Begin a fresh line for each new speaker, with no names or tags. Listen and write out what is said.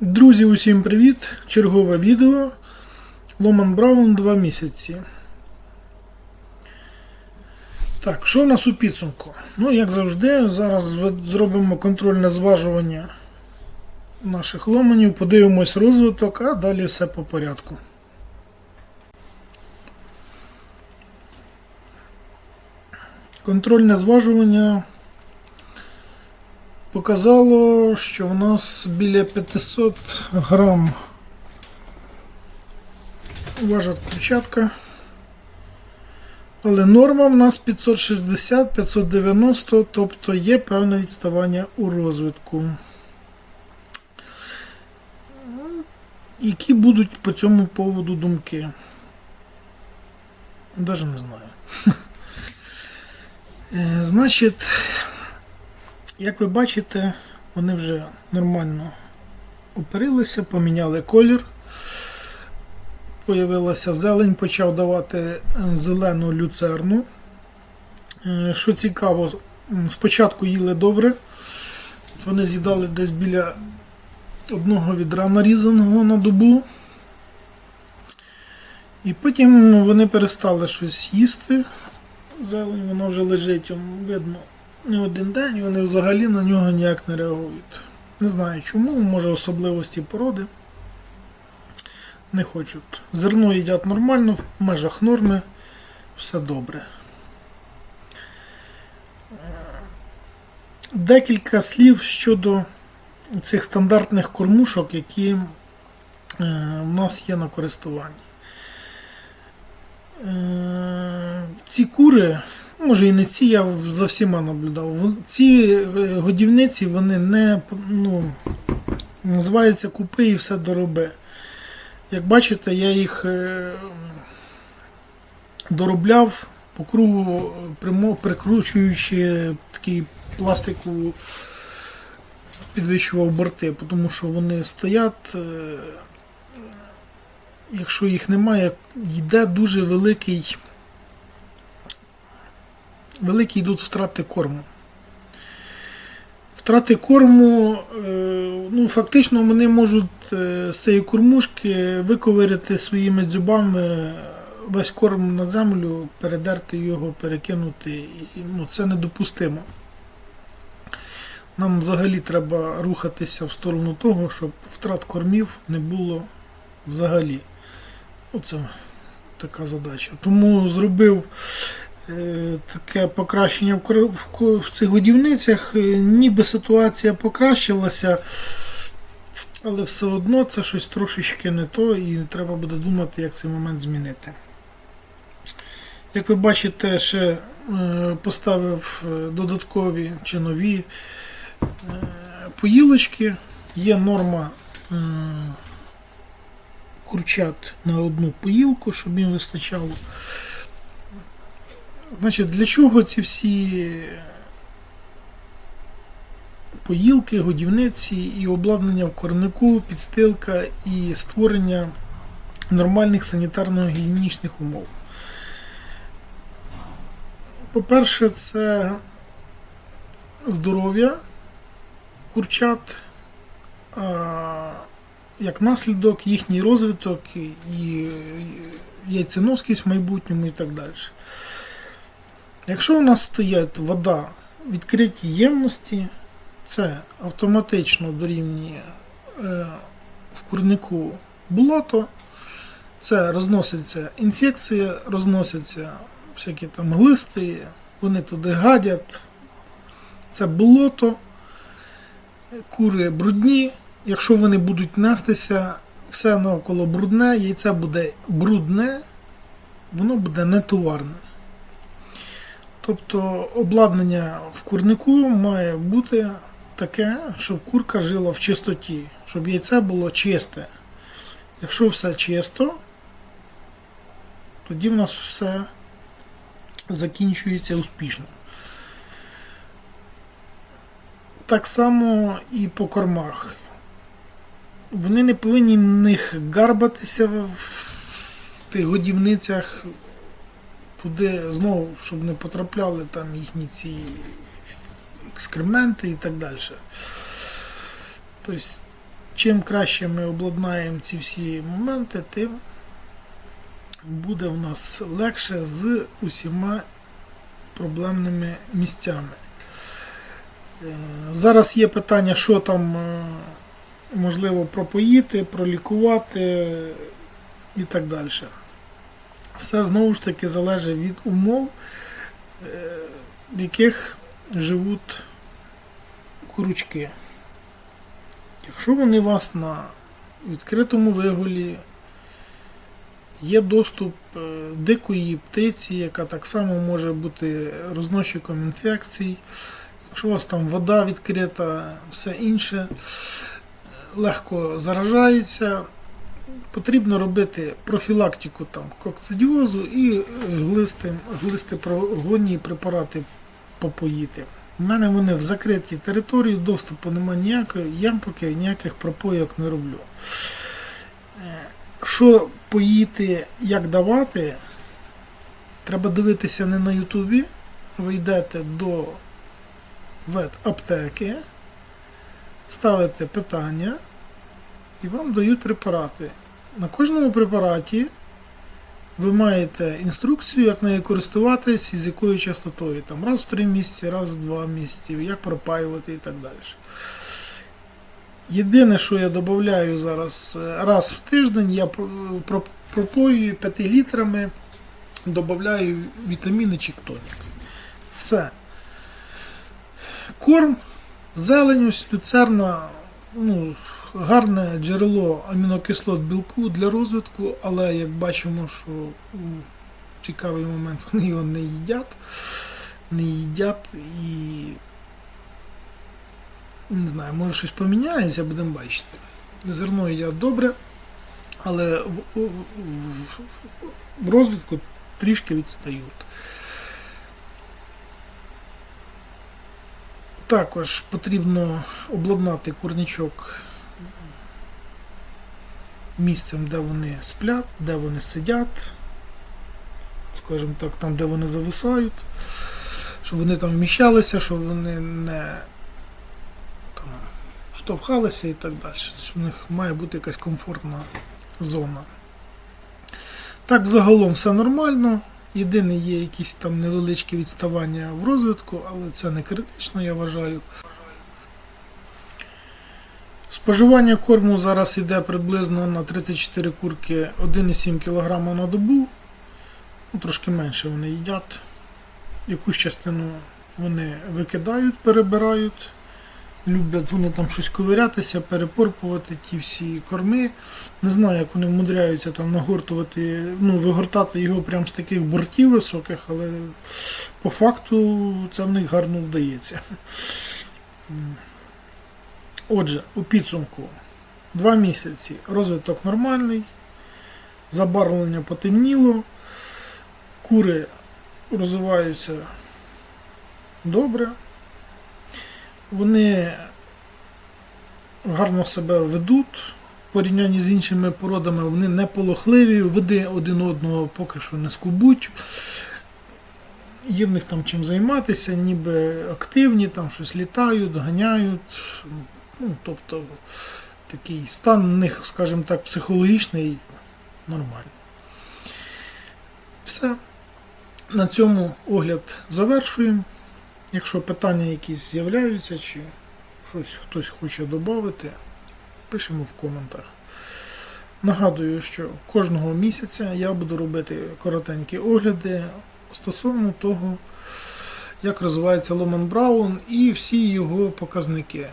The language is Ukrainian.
Друзі, усім привіт! Чергове відео. Ломан Браун 2 місяці. Так, що в нас у підсумку? Ну, як завжди, зараз зробимо контрольне зважування наших ломанів, подивимось розвиток, а далі все по порядку. Контрольне зважування показало, що в нас біля 500 грам важить курчатка. Але норма в нас 560-590, тобто є певне відставання у розвитку. Які будуть по цьому поводу думки? Даже не знаю. Е, Значить, як ви бачите, вони вже нормально оперилися, поміняли колір. Появилася зелень, почав давати е, зелену люцерну. Е, Що цікаво, спочатку їли добре. Вони з'їдали десь біля одного відра нарізаного на добу. І потім вони перестали щось їсти. Зелень, воно вже лежить, видно, не один день, вони взагалі на нього ніяк не реагують. Не знаю чому, може особливості породи. Не хочуть. Зерно їдять нормально, в межах норми, все добре. Декілька слів щодо цих стандартних кормушок, які е, в нас є на користуванні. Е, Ці кури, може і не ці, я за всіма наблюдав. Ці е, годівниці вони не ну, називаються купи і все доробе. Як бачите, я їх е, доробляв по кругу, прикручуючи такий пластикову підвищував борти, тому що вони стоять. е, Якщо їх немає, йде дуже великий. Великі йдуть втрати корму. Втрати корму, е, ну, фактично вони можуть е, з цієї кормушки виковиряти своїми дзюбами весь корм на землю, передерти його, перекинути. Ну, це недопустимо. Нам взагалі треба рухатися в сторону того, щоб втрат кормів не було взагалі. Оце така задача. Тому зробив таке покращення в, цих годівницях. Е, Ніби ситуація покращилася, але все одно це щось трошечки не то, і треба буде думати, як цей момент змінити. Як ви бачите, ще е, поставив е, додаткові чи нові е, поїлочки. Є норма. е, курчат на одну поїлку, щоб їм вистачало. Значить, для чого ці всі поїлки, годівниці і обладнання в корнику, підстилка і створення нормальних санітарно-гігієнічних умов? По-перше, це здоров'я курчат. як наслідок їхній розвиток і яйценоскість в майбутньому і так далі. Якщо у нас стоять вода в відкритій ємності, це автоматично дорівнює е, в курнику болото, це розноситься інфекція, розносяться всякі там глисти, вони туди гадять, це болото, кури брудні. Якщо вони будуть нестися, все навколо брудне, яйце буде брудне, воно буде нетоварне. Тобто обладнання в курнику має бути таке, щоб курка жила в чистоті, щоб яйце було чисте. Якщо все чисто, тоді в нас все закінчується успішно. Так само і по кормах вони не повинні в них гарбатися в тих годівницях туди знову, щоб не потрапляли там їхні ці екскременти і так далі. Тобто чим краще ми обладнаємо ці всі моменти, тим буде в нас легше з усіма проблемними місцями. Е, Зараз є питання, що там е, можливо пропоїти, пролікувати і так далі. Все знову ж таки залежить від умов, е, в яких живуть курочки. Якщо вони у вас на відкритому вигулі, є доступ е, дикої птиці, яка так само може бути розносчиком інфекцій. Якщо у вас там вода відкрита, все інше е, легко заражається, потрібно робити профілактику там, кокцидіозу і е, глисти, глистопрогонні препарати попоїти. У мене вони в закритій території, доступу немає ніякої, я поки ніяких пропойок не роблю. Е, Що поїти, як давати, треба дивитися не на Ютубі. Ви йдете до ветаптеки, ставите питання і вам дають препарати. На кожному препараті ви маєте інструкцію, як нею користуватись і з якою частотою. Там раз в три місяці, раз в два місяці, як пропаювати і так далі. Єдине, що я додаю зараз, е, раз в тиждень я про- про- пропоюю 5 літрами, додаю вітаміни чи тонік. Все. Корм, зелень, люцерна, ну, гарне джерело амінокислот білку для розвитку, але як бачимо, що м, цікавий момент, вони його не їдять. Не їдять і не знаю, може щось поміняється, будемо бачити. Зерно їдять добре, але в, в, в- в розвитку трішки відстають. Також потрібно обладнати курничок місцем, де вони сплять, де вони сидять, скажімо так, там, де вони зависають, щоб вони там вміщалися, щоб вони не там, штовхалися і так далі. Тобто У них має бути якась комфортна зона. Так, взагалом все нормально. Єдине є якісь там невеличкі відставання в розвитку, але це не критично, я вважаю. Споживання корму зараз йде приблизно на 34 курки 1,7 кг на добу. Ну, трошки менше вони їдять. Якусь частину вони викидають, перебирають. Люблять вони там щось ковирятися, перепорпувати ті всі корми. Не знаю, як вони вмудряються там нагортувати, ну, вигортати його прямо з таких бортів високих, але по факту це в них гарно вдається. Отже, у підсумку два місяці розвиток нормальний, забарвлення потемніло, кури розвиваються добре, вони гарно себе ведуть. Порівнянні з іншими породами вони не полохливі, види один одного поки що не скубуть. Є в них там чим займатися, ніби активні, там щось літають, ганяють. Ну, тобто такий стан у них, скажімо так, психологічний нормальний. Все. На цьому огляд завершуємо. Якщо питання якісь з'являються, чи щось хтось хоче додати, пишемо в коментах. Нагадую, що кожного місяця я буду робити коротенькі огляди стосовно того, як розвивається Ломан Браун і всі його показники.